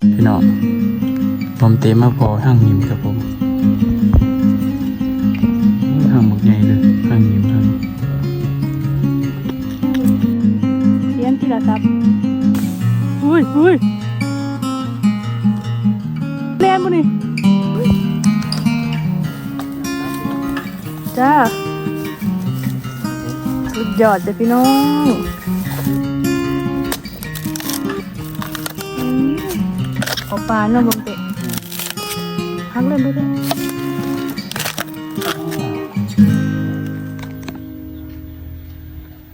พี่น้องผมเตะมมาพอห้างหิมครับผมห้างหมกใหญ่เลยห้างหิมห้างเลี้ยงที่ละครับอุ้ยอุ้ยเล่นบ่นี่จ้าสุดยอดเลยพี่น้อง เอาปลาเนาะบงเตะพักเล่นไปเลย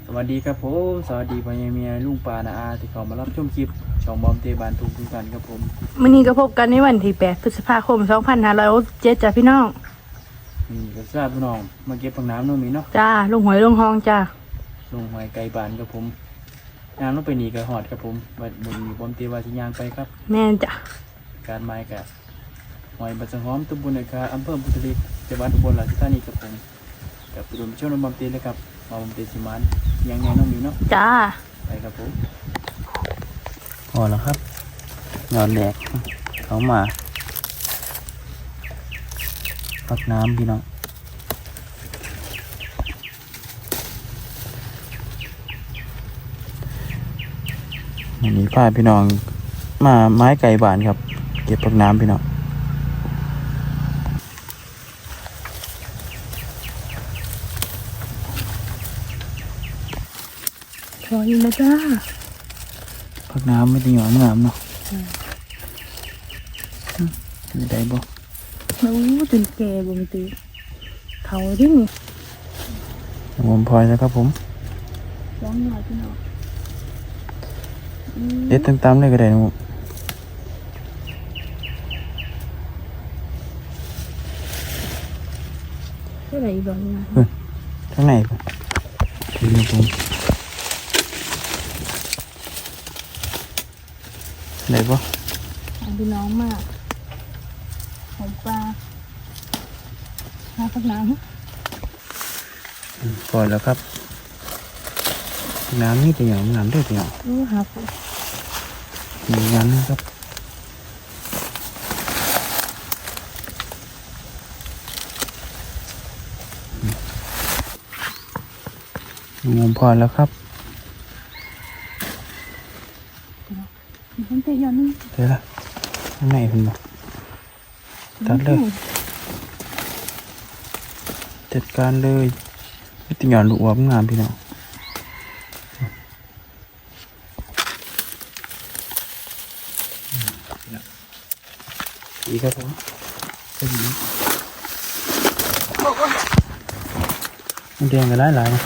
สวัสดีครับผมสวัสดีพ่อใหญ่เมียลุงปานาอาที่เขามารับชมคลิปช่องบอมเตบานทุกทุกท่านครับผมวันนี้ก็พบกันในวันที่8พฤษภาคม2567จ้าพี่น้องนี่ก็ทราบพี่น้องมาเก็บผักน้ำเน้องมีเนาะจ้าลงหอยลงหองจ้าลงหอยไก่บานครับผม ยางลงไปหนีกับหอดครับผมบัดบนมีบอมเตวาชิยางไปครับ แม่นจ้ะการไม้กับหอยบัดสังหอมตุบุญนะครับอำเภอพุทธลิกจังหวัดอุบลราชธานีครับผมกับรวมช่วงบอมเตเลยครับมาบอมเตสิมานยังไงน้องมีเนาะจ้าไปครับผมพอแล้วครับยอดแดกเขามาพักน้ำพี่น้อง วันนี้พาพี่น้อง มาไม้ไก่บานครับ เก็บพักน้ำพี่น้องขออยู่นะจ้าพักน้ำไม่ได้หยอมงามเนาะมีได้บ่โอ้จนแก่บ่มีตีเท่าที่นี่ผมพลอยแล้วครับผมร้องหน่อยพี่น้องอืม เด็ดตามๆเลยก็ได้นะผมเท่าไหร่อีกบ้างนะข้างในก่อนดูนะผมได้บ่ของพี่น้องมากหอมปลาหาพักน้พลอยแล้วครับ น้ำนี่จะหยอมน้ำด้วยจะหยอมำรู้หาปุ๊มีงานนะครับงมพอแล้วครับมันเตะย้อนนี่เดี๋ยวละข้างในคุณบอกตัดเลยจัดการเลยไม่ติหย่อนลูกวับงามพี่น้อง ดีครับผมก็ดีมันแดงกันหลายหลายๆนะ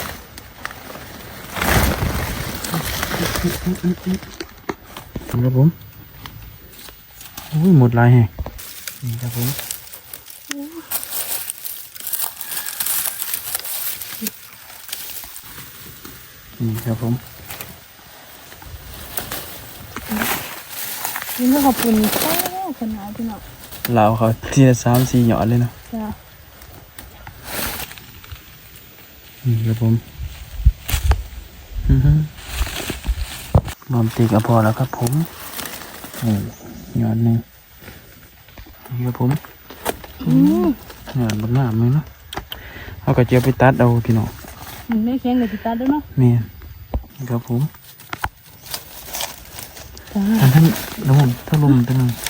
ครับผมอุ้ยหมดลายแฮงนี่ครับผมนี่ครับผมนี่ขอบคุณแค่ขนาดพี่น้อง เราเขาทีละสามสี่หยอดเลยนะจ้านี่ครับผมอือฮึบอมตีกับพอแล้วครับผมนี่หยอดหนึ่งนี่ครับผมอืมหยอดบนหน้ามือเนาะเอากระเจียวไปตัดเอาพี่น้องมันไม่แข็งเลยติดตาด้วยเนาะนี่นี่ครับผมจ้าอันนั้นแล้วผมถ้าลมตัวหนึงโอ้ยเด้หยอดหน่อยต้องหน่อยได้ดิซอง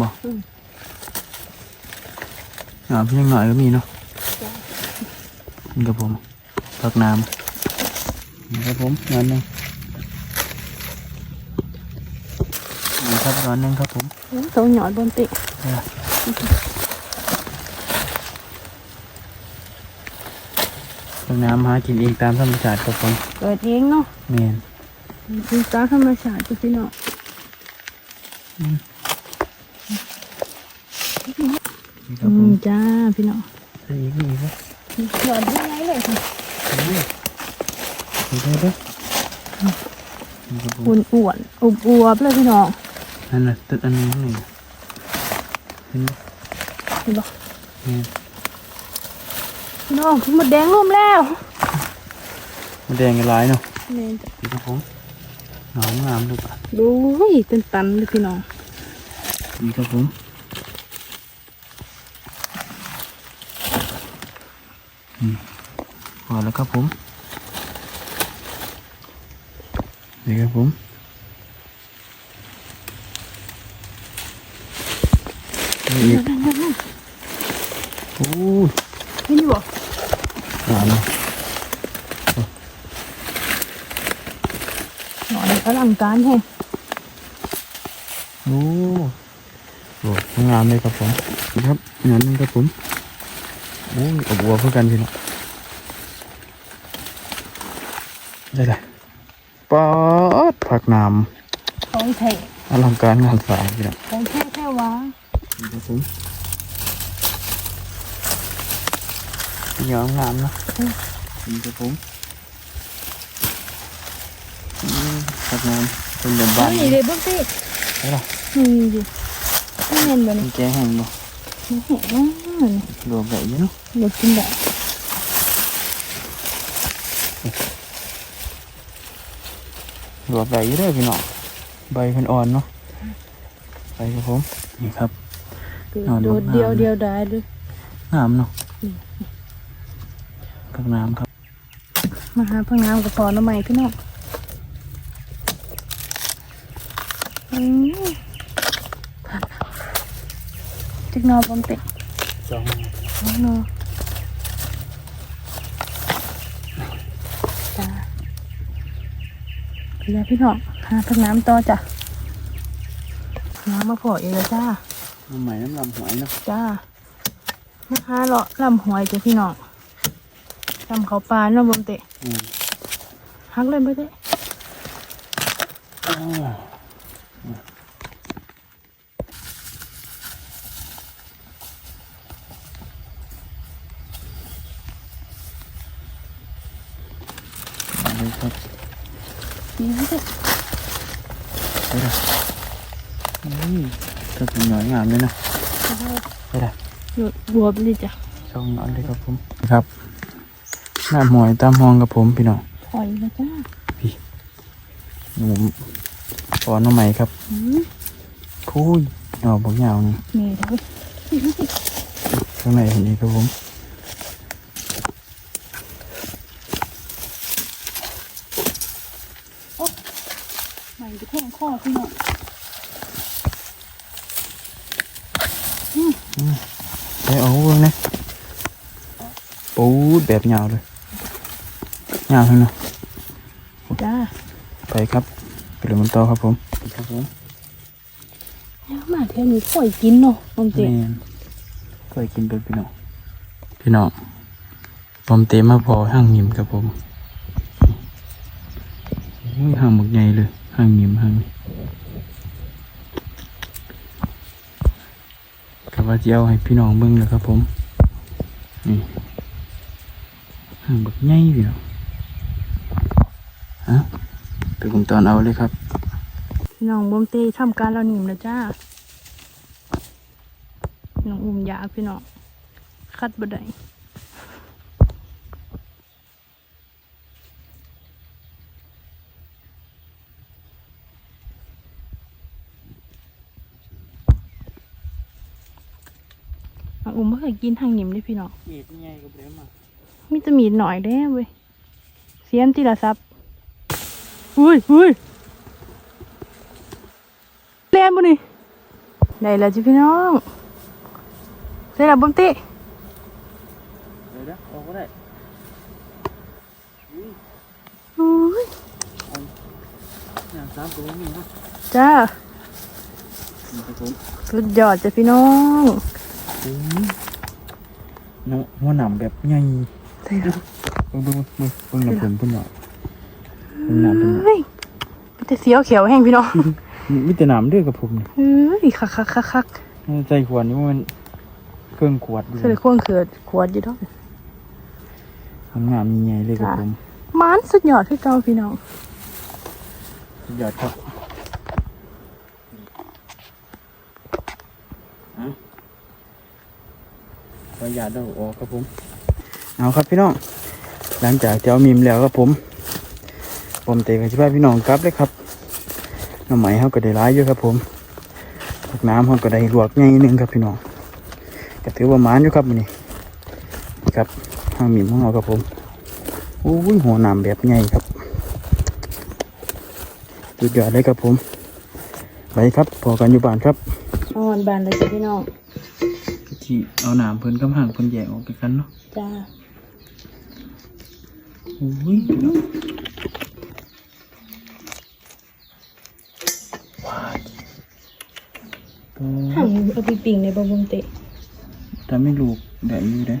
บ่อืมหยอดเพียงหน่อยก็มีเนาะจ้านี่ครับผมพักน้ำนี่ครับผมหยอดหนึ่งนี่ครับหยอดหนึ่งครับผมต้องหน่อยบนติ ลงน้ำหากินเองตามธรรมชาติครับผมเกิดเองเนาะเมนคือตามธรรมชาติจ้ะพี่น้องนี่ครับอืผมมจ้าพี่น้องใส่อีกนี่ครับหย่อนยังไงเลยค่ะใส่ได้ใส่ได้เด้อนี่ครับผมอ้วนอ้วนอวบอวบๆเลยพี่น้องนั่นน่ะตึกอันนี้นี่ ห็นไหมเห็นบ่นี่พี่น้องหมดแดงร่วมแล้วมันแดงกันหลายเนาะแม่นจ้ะนี่ครับผมหนาวงามเลยป่ะดูยเป็นตันเลยพี่น้องนี่ครับผมอืมพอแล้วครับผมนี่ครับผม อีกโอ้ยเห็นอยู่บ่หนาวนะหนอนอลังการแฮงโอ้โหงามเลยครับผมนี่ครับงานนึงครับผมโอ้ยอบอวบเพื่อกันพี่น้องได้เลยป๊อดผักน้ของแท้ำอลังการงานสร้างพี่น้องของแท้แท้หวะนี่ ครับผมเหนียวงามเนาะนี่ครับผมอืมผักน้ำเป็นแบบบ้านนี่เลยเบิ่งสิใช่หรอนี่ดิไม่เห็นบ่เป็นี่นแกงแห้งบ่ไม่เห็นนะนี่รวมแบบนี้เนาะเดี๋ยวกินได้หลวบใบอยู่เด้อพี่น้องใบเพิ่นอ่อนเนาะใบครับผมนี่ครับ นอนโดลงดน้ำเดียวเดียวได้เลยน้ำเนาะผักน้ำครับ มาหาพังน้ำกับพอน้ำใหม่พี่น้องอืมจิกนอปอมเตะสองนอจ้าพี่น้องพี่น้องหาพังน้ำต่อจ้ะน้ำมาพอเองแล้วจ้า น้ำใหม่น้ำลำหอยเนาะจ้ามาหาเลาะลำหอยจ้ะพี่น้องลำเขาปลาเนาะบอมเตะอืมฮักเลยไม่ได้อ้าวมาเลยครับดีไม่ได้ไปเลยอืม ถ้าเป็นหน่อยงามเลยนะไปเลยหยุดบวบเลยจ้ะช่องนอนเลยครับผมครับน้ำหอยตามห้องกับผมพี่น้องถอยแล้วจ้าหนูปอนน้ำใหม่ครับอืมพูยออกบอกยาวนี่นี่เด้อข้างในเห็นนี้ครับผมใหม่จะแทงข้อพี่น้อง ไปเอาเบิ่งนะปูดแบบยาวเลยยาวเลยเนาะจ้าไปครับไปเลยมันต่อครับผมครับผมแล้วมาเที่ยวนี้ข่อยกินเนาะบอมเตะแม่นเคยกินเป็นพี่น้องพี่น้องผมเตะมาพอห้างมิมครับผมอุ้ยห้างหมกใหญ่เลยห้างมิมห้างนี้กับ ว่าจะเอาให้พี่น้องเบิ่งเลยครับผม นี่ห่างแบบใหญ่พี่น้องฮะไปผมตอนเอาเลยครับ พี่น้องบอมเต้ทำการเราหนิมแล้วจ้า น้องอุ้มยาพี่น้องคัดบ่ได้ องอุ้มไม่เคยกินทางหนิมเลยพี่น้องมีดใหญ่กับเด้มามีแตะมีดหน่อยเด้เว้ยเสียมทีละซับอุ้ยอุ้ยเล่นบ่นี่ได้แล้วจ้ะพี่น้องเสร็จแล้วบุ้มติเดี๋ยวนะเอาก็ได้อุ้ยอย่างสามตัวนี่นะจ้านี่ครับผมสุดยอดจ้ะพี่น้องอืม เนาะหัวหนำแบบใหญ่ใส่แล้วเบิ่งเบิ่งเบิ่งเบิ่งหน้ำผมเพิ่นหน่อยเบิ่งหน้ำเพิ่นหน่อยเฮ้ยมีแต่เสียวเขียวแห้งพี่น้องมีแต่หน้ำเด้วยกับผมนี่เฮ้ยคักคักคักคักใจขวดนี่มันเครื่องขวดอยู่เสร็จควงเขือดขวดอยู่ดอกทำงานใหญ่เลยกับผมมันสุดยอดคือเก่าพี่น้องสุดยอดครับฮะ อหยาดเราออกครับผม เอาครับพี่น้อง หลังจากที่เอามิมแล้วครับผม ผมเตะกับชิบ้าพี่น้องกลับเลยครับน้ำไหมเขาก็ได้ร้ายอยู่ครับผมผักน้ำเขาก็ได้ลวกง่ายนึงครับพี่น้องก็ถือว่ามานอยู่ครับนี้ครับห้างมิมของเราครับผมโอ้ยหัวหนามแบบใหญ่ครับสุดยอดเลยครับผม ไปครับพอกันอยู่บ้านครับอ่อนบานเลยจ้ะพี่น้อง ที่เอาหนามเพิ่นกับห่างเพิ่นแยกออกไปกันเนาะจ้าโอ้ยพี่น้องว้ายโอ้หั่นเอาไปปิ้งในบ่บงเตะถ้าไม่ลูกได้อยู่ได้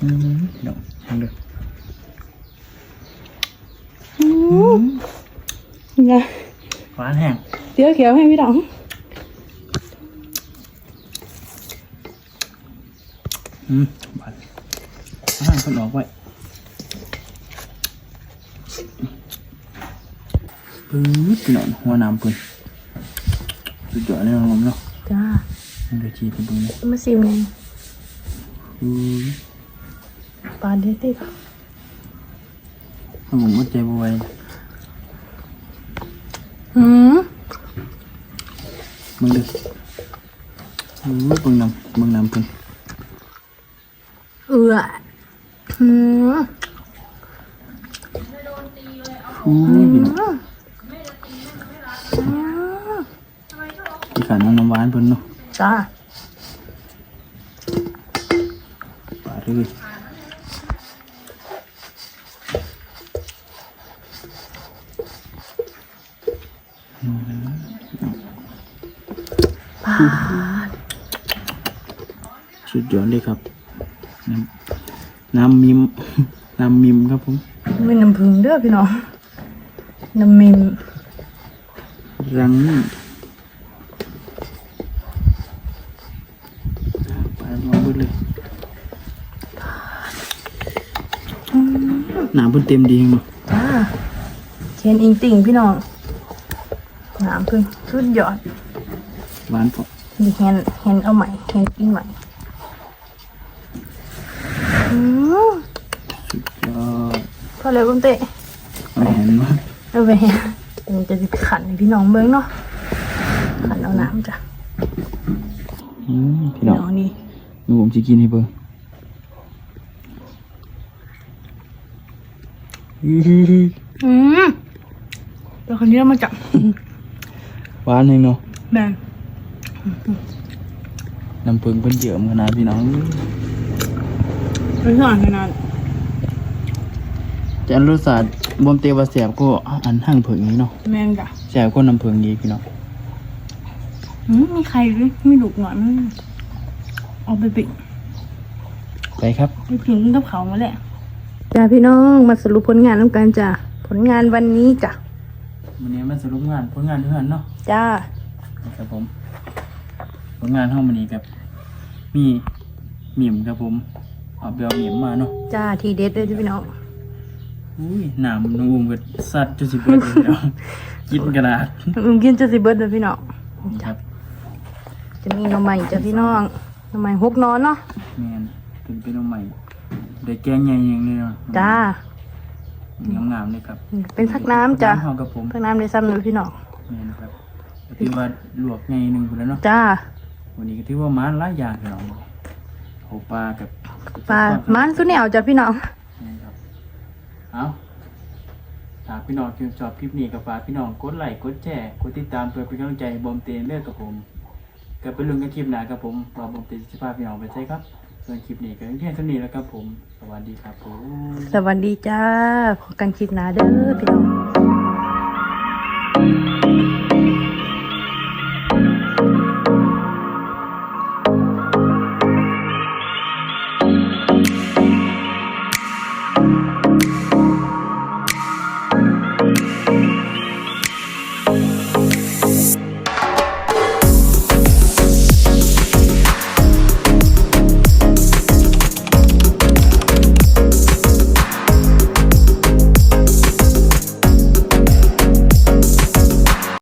อืมพี่น้องทางเด้อนะหวานแห้งเดี๋ยวเขียวให้พี่น้อง อืมหวานเอาห่างเพิ่นออกไว้ปื๊ดพี่น้องหัวหน้ำเพิ่นสุดยอดเลยครับผมเนาะจ้ามันจะชี้ไปตรงนี้มาซิมเลยอืมปลาเด็ดติดถ้าผมอดใจบ่ไหวอืมมึงเด้ออืมเบิ่งน้ำเบิ่งน้ำเพิ่นเอืออืมอู้ยพี่น้องพี่ขันเอาน้ำหวานเพิ่นเนาะจ้าปาดเลยอืมสุดยอดเลยครับน้ำ น้ำมิม น้ำมิมครับผมไม่น้ำผึ้งเด้อพี่น้องน้ำมิมรังนี่ไปมองเบิดเลยหนาเพิ่นเต็มดีเนาะจ้าเขียนอิงติ่งพี่น้องน้ำผึ้งสุดยอดหวานพอมีแฮนแฮนเอาใหม่แฮนปิ้งใหม่อืม สุดยอ ดพอเลยบุ้มเตะเอาเห็นว่าเอาไปมันจะสิขันให้พี่น้องเบิ้งเนาะขันเอาน้ำจ้ะอืมพี่พี่น้น้อองงนี่หนูผมจะกินให้เบิ่งอื้อหืออืมเดี๋ยวคนนี้เรามาจับหวานเองเนาะแบ่งน้ำผึ้งเพิ่นเยอะขนาดพี่น้องไม่สอนขนาด จะอันรสชาติบ่มเตว่าแซ่บก็อันหั่งผึ้งนี้เนาะแม่งจ้ะแซ่บกว่าน้ำผึ้งนี้พี่น้องอืมมีใครด้วยมีลูกหน่อยมั้ยเอาไปปิดไปครับไปปิดกับเขามาแหละจ้าพี่น้องมาสรุปผลงานน้ำกันจ้ะผลงานวันนี้จ้ะวันนี้มาสรุปงานผลงานเพื่อนเนาะจ้าครับผมผลงานห้องมันนี้ครับ มีหมิ่มครับผมเอาเบลหมิ่มมาเนาะจ้าทีเด็ดเลยจ้ะพี่น้อง อุ้ยหนามน้องอุ้มก็สัตว์จุสิเบิดเลยแล้วกินกระดาษอืมกินจะสิเบิร์ดเลยพี่น้องครับ จะมีหน่อไม้จ้ะพี่น้องหน่อไม้หกนอนเนาะแมนเป็นเป็นเอาใหม่ได้แกงใหญ่อย่างนี้เนาะจ้างามๆเลยครับ เป็นพักน้ำจ้ะห้องกับผมพักน้ำในซ้ำเลยพี่น้องแมนครับก็ถือว่าลวกใหญ่หนึ่งคนแล้วเนาะจ้าวันนี้ก็ถือว่ามันหลายอย่างพี่น้องโหปลากับปลามันสุดแนวจ้ะพี่น้องนี่ครับ เอาถามพี่น้องที่ชอบคลิปนี้ก็ฝากพี่น้องกดไลค์กดแชร์กดติดตามเพื่อเป็นกำลังใจให้บอมเตนเลือกกับผมกับเป็นลุงกันคลิปหนาครับผมว่าบอมเตนจะพาพี่น้องไปใช่ครับส่วนคลิปนี้ก็เพียงเท่านี้แล้วครับผมสวัสดีครับผมสวัสดีจ้าพบกันคลิปหน้าเด้อพี่น้อง